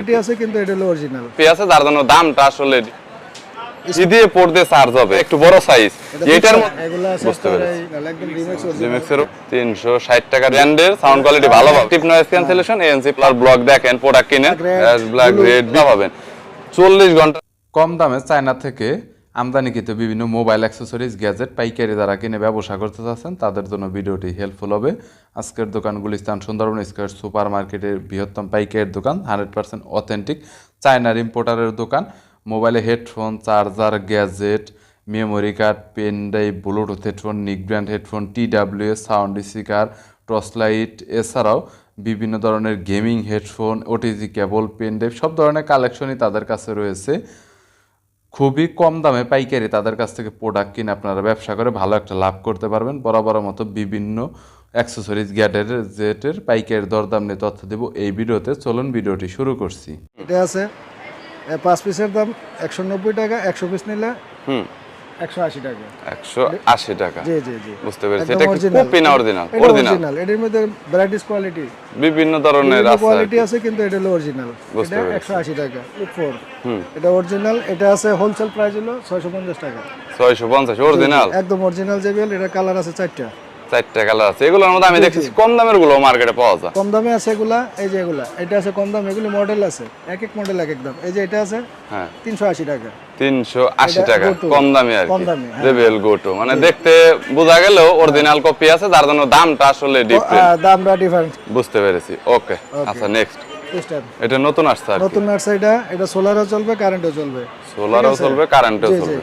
এটি আছে কিন্তু এটা হলো অরিজিনাল পে আছে যার জন্য দামটা আসলে ই দিয়ে পড়তে চার্জ হবে একটু বড় সাইজ এটার এগুলো আছে বুঝতে পেরেছি। এই একদম রিমেক্স জিমেক্সের তিনশো ষাট টাকা ব্র্যান্ডের সাউন্ড কোয়ালিটি ভালো ভালো tip noise cancellation ANC plus block দেখেন প্রোডাক্ট কিনেন। ব্ল্যাক। রেড পাবেন চল্লিশ ঘণ্টা কম দামে চায়না থেকে আমদানিকৃত বিভিন্ন মোবাইল অ্যাক্সেসরিজ, গ্যাজেট, পাইকারি যারা কিনে ব্যবসা করতে চাচ্ছেন, তাদের জন্য ভিডিওটি হেল্পফুল হবে। আজকের দোকান গুলিস্তান সুন্দরবন স্কোয়ার সুপার মার্কেটের বৃহত্তম পাইকারের দোকান হান্ড্রেড পার্সেন্ট অথেন্টিক চায়নার ইম্পোর্টারের দোকান। মোবাইলে headphone, charger, gadget memory card pen drive bluetooth headphone nick brand headphone T W sound speaker torch light এছাড়াও বিভিন্ন ধরনের gaming headphone OTG cable pen drive সব ধরনের কালেকশনই তাদের কাছে রয়েছে। খুবই কম দামে পাইকারি তাদের কাছ থেকে প্রোডাক্ট কিনে আপনারা ব্যবসা করে ভালো একটা লাভ করতে পারবেন। বরাবর মতো বিভিন্ন অ্যাক্সেসরিজ গ্যাডের জেটের পাইকারি দরদাম নিয়ে তথ্য দেব এই ভিডিওতে। চলুন ভিডিওটি শুরু করছি। এটা আছে পাঁচ পিসের দাম একশো নব্বই টাকা একশো পিস নিলে হুম একশো আশি টাকা। একশো আশি টাকা। জি জি জি। বুঝতে পেরেছি। এটা কি কপি না অরিজিনাল অরিজিনাল অরিজিনাল এটার মধ্যে ভ্যারাইটিস কোয়ালিটি বিভিন্ন ধরনের আছে কোয়ালিটি আছে কিন্তু এটা হলো অরিজিনাল এটা টাকা ফোর হুম। এটা অরিজিনাল এটা আছে হোলসেল প্রাইস হলো ছয়শো পঞ্চাশ টাকা। ছয়শো পঞ্চাশ অরিজিনাল একদম অরিজিনাল জেবিএল এটা কালার আছে চারটা। চারটা কালার আছে। এগুলোর মধ্যে আমি দেখেছি কম দামেরগুলো মার্কেটে পাওয়া যায়। কম দামে আছে এগুলা এই যে এগুলা এটা আছে কম দাম এগুলি মডেল আছে এক এক মডেল এক এক দাম। এই যে এটা আছে হ্যাঁ। তিনশো আশি টাকা। তিনশো আশি এটা টাকা কম দামি আর কম দামি, হ্যাঁ। রেবেল গোটো মানে দেখতে বোঝা গেলেও অরিজিনাল কপি আছে যার জন্য দামটা আসলে ডিফারেন্ট দামটা ডিফারেন্ট বুঝতে পেরেছি। ওকে আচ্ছা নেক্সট এটা নতুন আসছে নতুন আসছে এটা এটা সোলারও চলবে কারেন্টও চলবে। সোলারও চলবে কারেন্টও চলবে।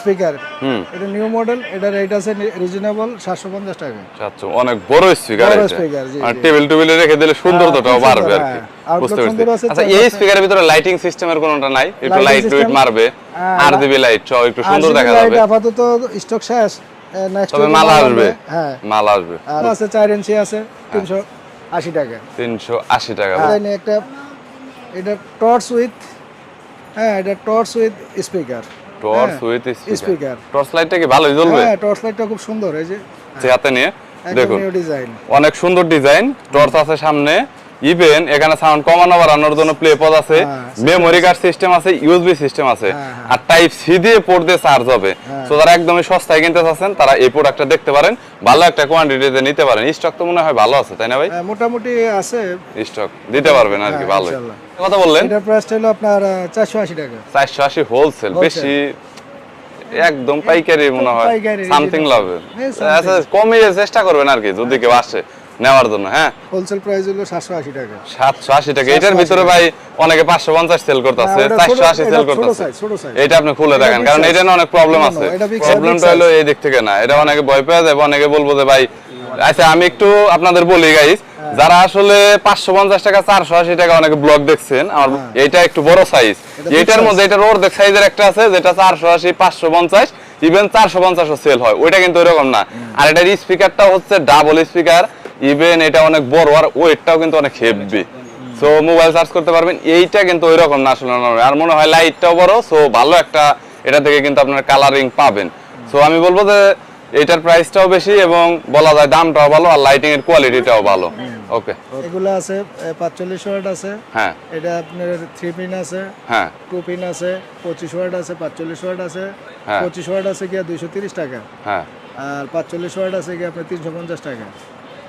speaker. এটা নিউ মডেল এটা রেট আছে রিজনেবল সাতশো পঞ্চাশ টাকা। আচ্ছা অনেক বড় স্পিকার বড় এটা। speaker, জি, আর। টেবিল টেবিলে রেখে দিলে সুন্দরতাটাও বাড়বে আর কি। হ্যাঁ। বুঝতে সুন্দর আছে, পেরেছি আচ্ছা এই স্পিকারের ভিতরে লাইটিং সিস্টেমের কোনটা নাই? একটু লাইট system, মারবে হ্যাঁ, আর দিবি লাইট সহ একটু সুন্দর দেখা যাবে। light আপাতত স্টক শেষ নেক্সট তবে মাল আসবে। হ্যাঁ। মাল আসবে। আর আছে চার ইঞ্চি আছে তিনশো আশি টাকা। তিনশো আশি টাকা দেন একটা এটা টর্চ উইথ হ্যাঁ এটা torch with speaker torch with speaker torch লাইটটা কি ভালোই জ্বলবে? হ্যাঁ টর্চ লাইটটা খুব সুন্দর এই যে যে হাতে নিয়ে দেখুন। অনেক সুন্দর ডিজাইন টর্চ আছে সামনে। ইভেন এখানে সাউন্ড কমানো বাড়ানোর জন্য প্লে পদ আছে। হ্যাঁ, মেমোরি কার্ড সিস্টেম আছে। ইউএসবি সিস্টেম আছে। হ্যাঁ, হ্যাঁ। আর টাইপ সি দিয়ে পোর্ট দিয়ে চার্জ হবে। তো যারা একদমই সস্তায় কিনতে চাচ্ছেন তারা এই প্রোডাক্টটা দেখতে পারেন। ভালো একটা কোয়ান্টিটিতে নিতে পারেন। স্টক তো মনে হয় ভালো আছে তাই না ভাই? মোটামুটি আছে। স্টক দিতে পারবেন আর কি হ্যাঁ, ভালো বললেন? প্রাইসটা হলো আপনার চারশো আশি টাকা। চারশো আশি হোলসেল বেশি একদম পাইকারি মনে হয়। সামথিং। লাভে হ্যাঁ, আচ্ছা কমিয়ে চেষ্টা করবেন আর কি যদি কেউ আসে নেওয়ার জন্য হ্যাঁ? হোলসেল প্রাইস হলো সাতশো আশি টাকা। সাতশো আশি টাকা। এটার ভিতরে ভাই অনেকে পাঁচশো পঞ্চাশ সেল করতেছে না, ওটা চারশো ছোট- আশি এটা সেল করতেছে। এটা আপনি খুলে এটা দেখেন কারণ। এটা না অনেক প্রবলেম আছে। এটা প্রবলেমটা হলো এই দিক থেকে না এটা অনেকে ভয় পেয়ে যাবে অনেকে বলব যে ভাই আচ্ছা আমি একটু আপনাদের বলি গাইস। যারা আসলে পাঁচশো পঞ্চাশ টাকা চারশো আশি টাকা অনেকে ব্লগ দেখছেন আমার এইটা একটু বড় সাইজ এটার। মধ্যে এটার অর্ধেক সাইজের একটা আছে যেটা চারশো আশি পাঁচশো পঞ্চাশ ইভেন চারশো পঞ্চাশও সেল হয়। ওইটা কিন্তু ওইরকম না। আর এটার স্পিকারটা হচ্ছে ডাবল স্পিকার ইভেন এটা অনেক বড় আর ওয়েটটাও কিন্তু অনেক হেভি সো মোবাইল চার্জ করতে পারবেন। এইটা কিন্তু ওই রকম না আসলে আর মনে হয় লাইটটাও বড় সো ভালো একটা এটা থেকে কিন্তু আপনার কালারিং পাবেন। সো আমি বলব যে এটার প্রাইসটাও বেশি এবং বলা যায় দামটাও ভালো আর লাইটিং এর কোয়ালিটিটাও ভালো ওকে এগুলো আছে পাঁচচল্লিশ ওয়াট আছে। হ্যাঁ। এটা আপনার থ্রি পিন আছে হ্যাঁ। টু পিন আছে পঁচিশ ওয়াট আছে পাঁচচল্লিশ ওয়াট আছে। হ্যাঁ। পঁচিশ ওয়াট আছে গিয়া দুইশো তিরিশ টাকা। হ্যাঁ। আর পাঁচচল্লিশ ওয়াট আছে গিয়া আপনার তিনশো পঞ্চাশ টাকা।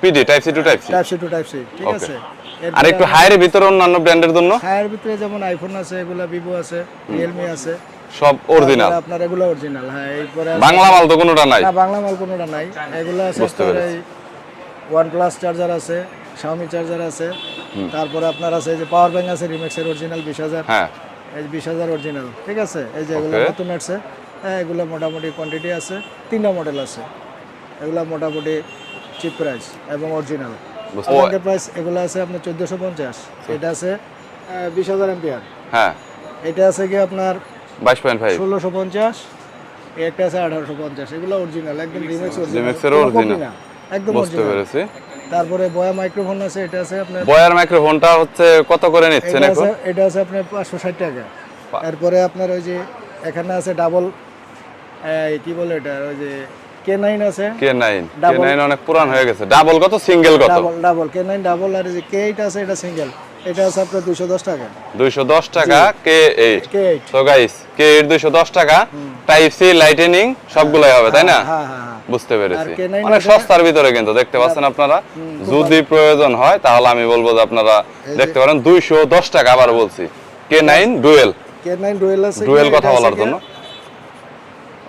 PD type C to type C type C to type C ঠিক আছে? আর একটু হায়ারের ভিতরে অন্যান্য ব্র্যান্ডের জন্য? হায়ার ভিতরে যেমন আইফোন আছে এগুলা ভিভো আছে রিয়েলমি আছে। সব অরিজিনাল আপনার এগুলো অরিজিনাল হ্যাঁ এরপরে বাংলা মাল তো কোনোটা নাই। না বাংলা মাল কোনোটা নাই। এগুলো আছে ওয়ান প্লাস চার্জার আছে। শাওমি চার্জার আছে তারপরে আপনার আছে এই যে পাওয়ার ব্যাংক আছে রিমেক্সের অরিজিনাল বিশ হাজার। হ্যাঁ। এই বিশ হাজার অরিজিনাল ঠিক আছে? এই যে এগুলো নতুন আসছে। হ্যাঁ এগুলো মোটামুটি কোয়ান্টিটি আছে তিনটা মডেল আছে। এগুলো মোটামুটি চিপ প্রাইস এবং অরিজিনাল ব্যাংকের প্রাইস এগুলো আছে আপনার চোদ্দোশো পঞ্চাশ। এটা আছে বিশ হাজার এম্পিয়ার হ্যাঁ। এটা আছে কি আপনার বাইশ পয়েন্ট ফাইভ। ষোলোশো পঞ্চাশ একটা আছে আঠারোশো পঞ্চাশ। এগুলো অরিজিনাল একদম রিমেক্স এর original। একদম বুঝতে পেরেছি। তারপরে বয়া মাইক্রোফোন আছে এটা আছে আপনার বয়ার মাইক্রোফোনটা হচ্ছে কত করে নিচ্ছেন এখন? এটা আছে আপনার পাঁচশো ষাট টাকা। তারপরে আপনার ওই যে এখানে আছে ডাবল কি বলে এটা ওই যে কে নাইন আছে। K nine K Double- nine অনেক পুরান হয়ে গেছে। ডাবল কত সিঙ্গেল কত? Double double K nine double আর যে K8 আছে এটা সিঙ্গেল এটা আছে আপনার দুশো দশ টাকা। দুইশো দশ টাকা কে কে তো গাইস কে এইট দুইশো দশ টাকা টাইপ সি লাইটেনিং সবগুলাই হবে তাই না? হ্যাঁ হ্যাঁ হ্যাঁ বুঝতে পেরেছি। আর K9 অনেক সস্তার ভিতরে কিন্তু দেখতে পাচ্ছেন আপনারা? যদি প্রয়োজন হয় তাহলে আমি বলব যে আপনারা দেখতে পারেন দুইশো দশ টাকা আবার বলছি। কে নাইন ডুয়েল ডুয়েল আছে ডুয়েল কথা বলার জন্য।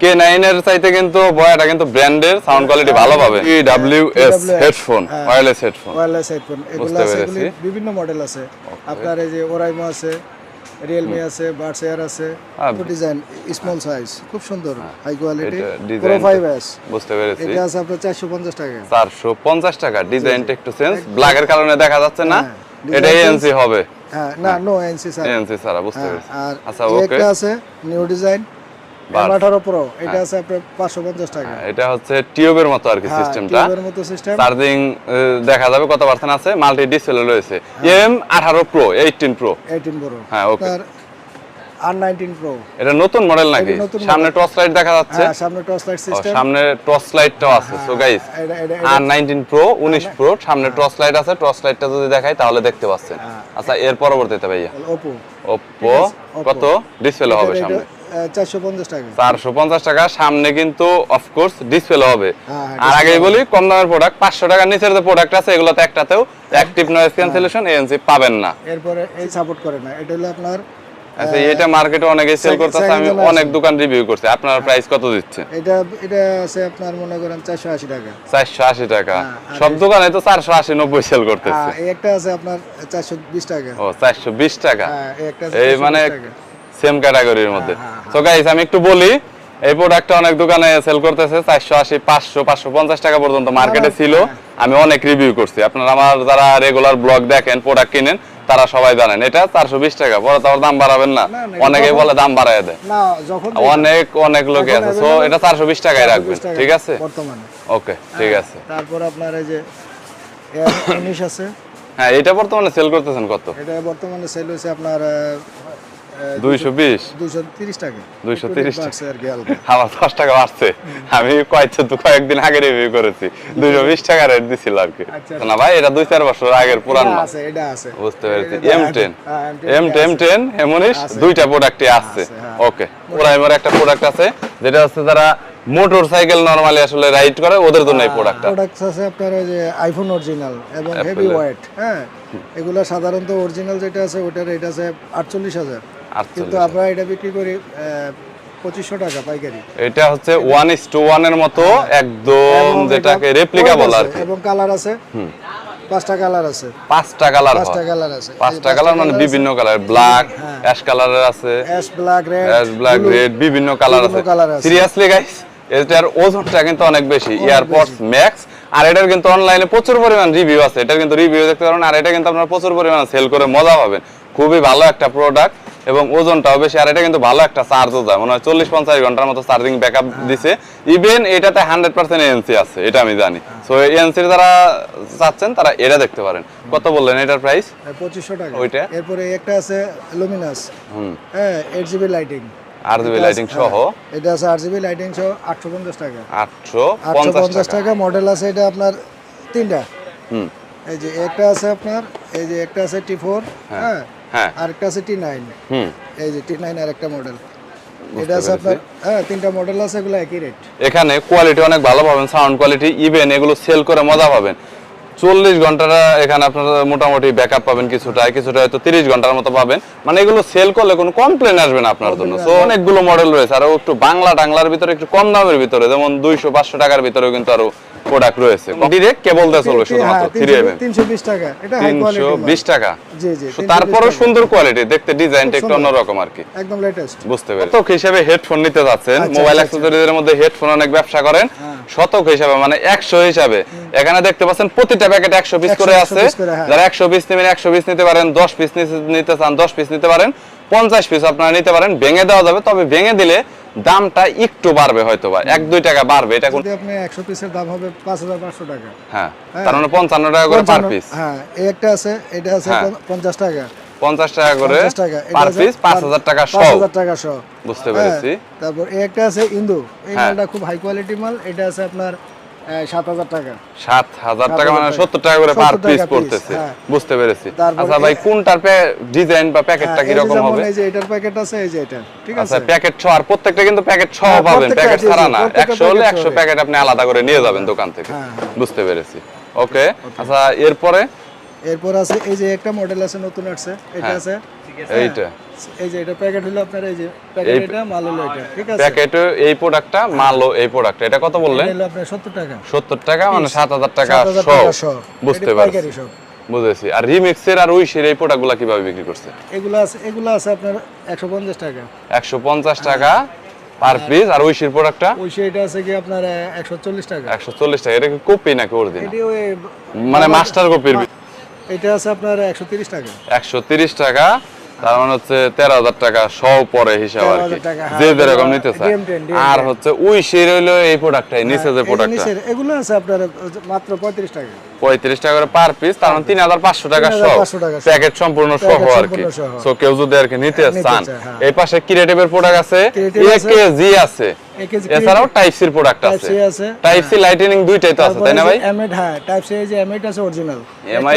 কে নাইন এর চাইতে কিন্তু বয়াটা কিন্তু ব্র্যান্ডের সাউন্ড কোয়ালিটি ভালো পাবে। E W S headphone. Wireless headphone wireless headphone এগুলো আছে বিভিন্ন মডেল আছে। আপনার এই যে ওরাইমো আছে রিয়েলমি আছে বার্ডস এয়ার আছে হ্যাঁ। ডিজাইন স্মল সাইজ খুব সুন্দর হাই কোয়ালিটি প্রো টা- ফাইভ এস বুঝতে পেরেছি। এটা আছে আপনার চারশো পঞ্চাশ টাকা। চারশো পঞ্চাশ টাকা ডিজাইনটা একটু চেঞ্জ ব্ল্যাকের কারণে দেখা যাচ্ছে না হ্যাঁ, এটা এএনসি হবে। হ্যাঁ না নো এনসি স্যার এএনসি ছাড়া। বুঝতে হ্যাঁ, পেরেছি। আর আচ্ছা ওকে একটা আছে নিউ ডিজাইন Bars। আঠারো প্রো এটা আছে আপনার পাঁচশো পঞ্চাশ টাকা। এটা হচ্ছে টিউবের মতো আর কি হ্যাঁ সিস্টেমটা টিউবের মতো সিস্টেম চার্জিং দেখা যাবে কত পার্সেন্ট আছে মাল্টি ডিসপ্লে রয়েছে। এম আঠারো pro eighteen pro eighteen pro হ্যাঁ, okay. আর নাইনটিন প্রো এটা নতুন মডেল নাকি? সামনে টর্চ লাইট দেখা যাচ্ছে। হ্যাঁ সামনে টর্চ লাইট সিস্টেম সামনে টর্চ লাইটটাও আছে। সো গাইস আর নাইনটিন প্রো উনিশ প্রো সামনে টর্চ লাইট আছে। টর্চ লাইটটা যদি দেখাই তাহলে দেখতে পাচ্ছেন। হ্যাঁ। আচ্ছা এর পরবর্তীতে ভাইয়া। ওপো। কত? ডিসপ্লে হবে সামনে। চারশো পঞ্চাশ টাকা। সামনে কিন্তু অফকোর্স ডিসপ্লে হবে। হ্যাঁ, হ্যাঁ, আর আগেই বলি কম দামের প্রোডাক্ট পাঁচশো টাকার নিচের যে প্রোডাক্ট আছে এগুলোতে একটাতেও অ্যাক্টিভ নয়েজ ক্যান্সেলেশন এএনসি পাবেন না। এরপরে এই সাপোর্ট করে না। এটা হলো আপনার আচ্ছা এটা মার্কেটে অনেকে সেল করতেছে আমি অনেক দোকান রিভিউ করছি। আপনার প্রাইস কত দিচ্ছেন এটা এটা আছে আপনার মনে করেন চারশো আশি টাকা। চারশো আশি টাকা। হ্যাঁ, সব দোকানে তো চারশো আশি নব্বই সেল করতেছে। আর এই একটা আছে আপনার চারশো বিশ টাকা। ও চারশো বিশ টাকা। হ্যাঁ এই একটা এই মানে। সেম ক্যাটাগরির মধ্যে। হ্যাঁ, হ্যাঁ। গাইস আমি একটু বলি এই প্রোডাক্টটা অনেক দোকানে সেল করতেছে চারশো আশি পাঁচশো পাঁচশো পঞ্চাশ টাকা পর্যন্ত মার্কেটে ছিল। আমি অনেক রিভিউ করছি। আপনারা আমার যারা রেগুলার ব্লগ দেখেন প্রোডাক্ট কিনেন তারা সবাই জানেন। এটা চারশো বিশ টাকা পরে তো দাম বাড়াবেন না। অনেকে বলে দাম বাড়ায় দেয়। না যখন অনেক অনেক লোকে আছে। সো এটা চারশো বিশ টাকায় 420 রাখবেন। ঠিক আছে? বর্তমানে। ওকে ঠিক আছে। তারপর আপনার এই যে উনিশ আছে। হ্যাঁ এটা বর্তমানে সেল করতেছেন কত? এটা বর্তমানে সেল হয়েছে আপনার দুইশো বিশ। দুইশো তিরিশ টাকা। 230 একটু আর কি আমার দশ টাকা বাড়ছে। আমি কয়েকশো তো কয়েকদিন আগে রিভিউ করেছি। দুইশো বিশ টাকা রেট দিছিল আর কি। না ভাই এটা দুই চার বছর আগের পুরান। মাল আছে এটা আছে। বুঝতে পেরেছি। এটা- M ten M M10 ten ten এমনিস আছে। দুইটা প্রোডাক্টই আছে। ওকে ওরা একটা প্রোডাক্ট আছে যেটা হচ্ছে যারা মোটর সাইকেল নরমালি আসলে রাইড করে ওদের জন্য এই প্রোডাক্টটা আছে আপনার ওই যে আইফোন অরিজিনাল এবং হেভি ওয়েট হ্যাঁ? এগুলো সাধারণত অরিজিনাল যেটা আছে ওটার রেট আছে আটচল্লিশ হাজার। কিন্তু 48 আমরা এটা বিক্রি করি পঁচিশশো টাকা পাইকারি। এটা হচ্ছে ওয়ান ইস টু ওয়ানের মতো একদম যেটাকে রেপ্লিকা weight বলা আর এবং কালার আছে। পাঁচটা কালার আছে। পাঁচটা কালার পাঁচটা কালার আছে। পাঁচটা কালার মানে বিভিন্ন কালার ব্ল্যাক অ্যাশ কালারের আছে। Ash black red ash black red বিভিন্ন কালার আছে। বিভিন্ন colour আছে। সিরিয়াসলি গাইস এটার ওজনটা কিন্তু অনেক বেশি। এয়ারপডস ম্যাক্স আর এটার কিন্তু অনলাইনে প্রচুর পরিমাণ রিভিউ আছে। এটার কিন্তু রিভিউ দেখতে পারেন আর এটা কিন্তু আপনারা প্রচুর পরিমাণ সেল করে মজা পাবেন। খুবই ভালো একটা প্রোডাক্ট এবং ওজনটাও বেশি আর এটা কিন্তু ভালো একটা চার্জও যায়। মনে হয় চল্লিশ পঞ্চাশ ঘণ্টার মতো চার্জিং ব্যাকআপ দিছে। ইভেন এটাতে হান্ড্রেড পার্সেন্ট এনসি আছে এটা আমি জানি। সো এনসির যারা চাচ্ছেন তারা এটা দেখতে পারেন। কত বললেন এটার প্রাইস পঁচিশশো টাকা। ওইটা? এরপরে একটা আছে লুমিনাস হুম। হ্যাঁ এইট জিবি লাইটিং আর জিবি লাইটিং সহ? এটা আছে লাইটিং সহ আটশো পঞ্চাশ টাকা। আটশো আটশো পঞ্চাশ পঞ্চাশ টাকা টাকা। মডেল আছে এটা আপনার তিনটা। হুম। এই যে একটা আছে আপনার এই যে একটা আছে টি ফোর হ্যাঁ হ্যাঁ। আর একটা আছে টি নাইন এই যে টি নাইন আর একটা মডেল এটা আছে আপনার হ্যাঁ তিনটা মডেল আছে এগুলো একই রেট এখানে কোয়ালিটি অনেক ভালো পাবেন সাউন্ড কোয়ালিটি ইভেন এগুলো সেল করে মজা পাবেন। চল্লিশ ঘন্টাটা এখানে আপনারা মোটামুটি ব্যাকআপ পাবেন কিছুটা কিছুটা হয়তো তিরিশ ঘণ্টার মতো পাবেন। মানে এগুলো সেল করলে কোনো কমপ্লেন আসবে না আপনার জন্য। অনেকগুলো মডেল রয়েছে। আরও একটু বাংলা টাংলার ভিতরে একটু কম দামের ভিতরে যেমন দুইশো পাঁচশো টাকার ভিতরেও কিন্তু আরও প্রোডাক্ট রয়েছে। ডিরেক্ট কেবল দিয়ে চলবে শুধুমাত্র থ্রি এম তিনশো বিশ টাকা। এটা হাই কোয়ালিটি বিশ টাকা। জি জি So, সুন্দর কোয়ালিটি দেখতে ডিজাইনটা একটু অন্যরকম আর কি। একদম লেটেস্ট বুঝতে পেরেছি। শতক হিসেবে হেডফোন নিতে যাচ্ছেন? আচ্ছা, মোবাইল আচ্ছা, অ্যাক্সেসরিজের মধ্যে হেডফোন অনেক ব্যবসা করেন। হ্যাঁ। শতক হিসাবে মানে একশো হিসাবে। এখানে দেখতে পাচ্ছেন প্রতিটা প্যাকেট একশো পিস করে আছে। হ্যাঁ। যারা একশো পিস নেবেন একশো পিস নিতে পারেন দশ পিস নিতে চান দশ পিস নিতে পারেন পঞ্চাশ পিস আপনারা নিতে পারেন। ভেঙে দেওয়া যাবে তবে ভেঙে দিলে দামটা একটু বাড়বে হয়তো বা এক দুই টাকা বাড়বে এটা কোন যদি আপনি একশো পিসের দাম হবে পাঁচ হাজার পাঁচশো টাকা। হ্যাঁ হ্যাঁ। তার মানে পঞ্চান্ন টাকা করে পার পিস হ্যাঁ এই একটা আছে এটা আছে হ্যাঁ। পঞ্চ- পঞ্চাশ টাকা। পঞ্চাশ টাকা করে পার পিস পাঁচ পার- হাজার টাকা পাঁচ সহ হাজার টাকা সহ বুঝতে হ্যাঁ, পেরেছি। তারপর এই একটা আছে ইন্দু। এই হ্যাঁ। মালটা খুব হাই কোয়ালিটি মাল এটা আছে আপনার সাত হাজার টাকা। সাত হাজার টাকা মানে সত্তর টাকা করে পার পিস পড়তেছে। হ্যাঁ। বুঝতে পেরেছি। আচ্ছা ভাই কোনটার ডিজাইন বা প্যাকেটটা এই যে কীরকম যেমন হবে? এই যে এটার প্যাকেট আছে এই যে এটা। ঠিক আচ্ছা প্যাকেট ছ আর প্রত্যেকটা কিন্তু প্যাকেট ছ পাবেন। প্যাকেট জি, জি, ছাড়া না। প্রত্যেকটা একশো হলে packet একশো সহই। প্যাকেট আপনি আলাদা করে নিয়ে যাবেন দোকান থেকে। হ্যাঁ, হ্যাঁ। বুঝতে পেরেছি। ওকে আচ্ছা এরপরে? এরপর আছে এই যে একটা মডেল আছে নতুন আসছে। এটা। আছে। এইটা। এই যে এটা প্যাকেট হলো আপনার এই যে প্যাকেট এটা মাল হলো এটা ঠিক আছে? প্যাকেট এই প্রোডাক্টটা মালও এই প্রোডাক্ট এটা কত বললেন? এটা হলো আপনার সত্তর টাকা। সত্তর টাকা মানে সাত হাজার টাকা 7,000 টাকা সহ। বুঝতে পারছি। বুঝেছি। আর রিমিক্সের আর উইশের এই প্রোডাক্টগুলো কীভাবে বিক্রি করছে? এগুলো আছে এগুলো আছে আপনার একশো পঞ্চাশ টাকা। একশো পঞ্চাশ টাকা পার পিস আর উইশের প্রোডাক্টটা ওই আছে কি আপনার একশো চল্লিশ টাকা। একশো চল্লিশ টাকা। এটা কি কপি নাকি অরিজিনাল এটি ওই মানে মাস্টার কপির এটা আছে আপনার একশো তিরিশ টাকা। একশো তিরিশ টাকা। তার মানে হচ্ছে তেরো হাজার টাকা সহ পরে হিসাব আর কি। 13,000 টাকা, হ্যাঁ, যে যেরকম নিতে চায় DM10, DM10 আর হচ্ছে উই শের হইল এই প্রোডাক্টটাই নিচে যে এই প্রোডাক্টটা। এগুলো আছে আপনার মাত্র পঁয়ত্রিশ টাকা। পঁয়ত্রিশ টাকা করে পার পিস তার মানে তিন হাজার পাঁচশো টাকা সহ 3,500 টাকা সহ। প্যাকেট সম্পূর্ণ সহ আর কি। সো কেউ যদি আর কি নিতে চান হ্যাঁ। এই পাশে ক্রিয়েটিভের প্রোডাক্ট আছে। জি আছে। এছাড়াও টাইপ সির প্রোডাক্ট আছে। টাইপ সি লাইটেনিং দুইটাই তো আছে তাই না ভাই? এমএড হ্যাঁ টাইপ সি যে এমএড আছে অরিজিনাল MI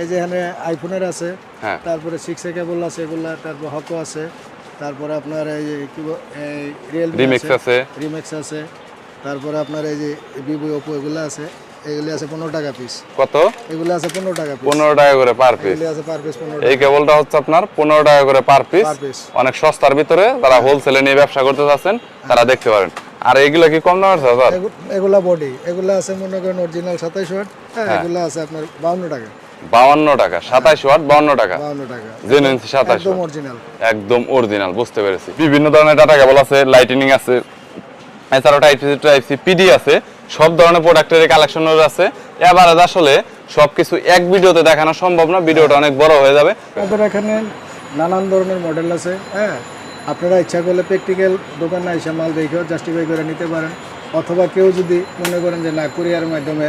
এই যে এখানে আইফোনের আছে হ্যাঁ। তারপরে সিক্স এ কেবল আছে এগুলা তারপর হকো আছে তারপরে আপনার এই যে কি রিয়েলমি রিমিক্স আছে রিমেক্স আছে তারপরে আপনার এই যে ভিভো ওপো এগুলো আছে এগুলি আছে পনেরো টাকা পিস কত? এগুলো আছে পনেরো টাকা পিস পনেরো টাকা করে পার পিস এগুলি আছে পার পিস পনেরো এই কেবলটা হচ্ছে আপনার পনেরো টাকা করে পার পিস। অনেক সস্তার ভিতরে যারা হোলসেলে নিয়ে ব্যবসা করতে চাচ্ছেন তারা দেখতে পারেন। আর এগুলো কি কম দামের স্যার? এগু- এগুলা বডি এগুলা আছে মনে করেন অরিজিনাল সাতাইশ ওয়াট হ্যাঁ। এগুলা আছে আপনার বাউন্ন টাকা। বাউন্ন টাকা সাতাশ ওয়াট বাউন্ন টাকা। জেনুইন সাতাশ একদম অরিজিনাল একদম অরিজিনাল বুঝতে পেরেছি। বিভিন্ন ধরনের ডাটা কেবল আছে লাইটিনিং আছে এছাড়াও type C type C PD আছে সব ধরনের প্রোডাক্টের কালেকশন আছে। এবার আসলে সবকিছু এক ভিডিওতে দেখানো সম্ভব না ভিডিওটা অনেক বড় হয়ে যাবে। আমাদের এখানে নানান ধরনের মডেল আছে হ্যাঁ? আপনারা ইচ্ছা করলে প্র্যাকটিক্যাল দোকানে এসে মাল দেখেও জাস্টিফাই করে নিতে পারেন। অথবা কেউ যদি মনে করেন যে না কুরিয়ার মাধ্যমে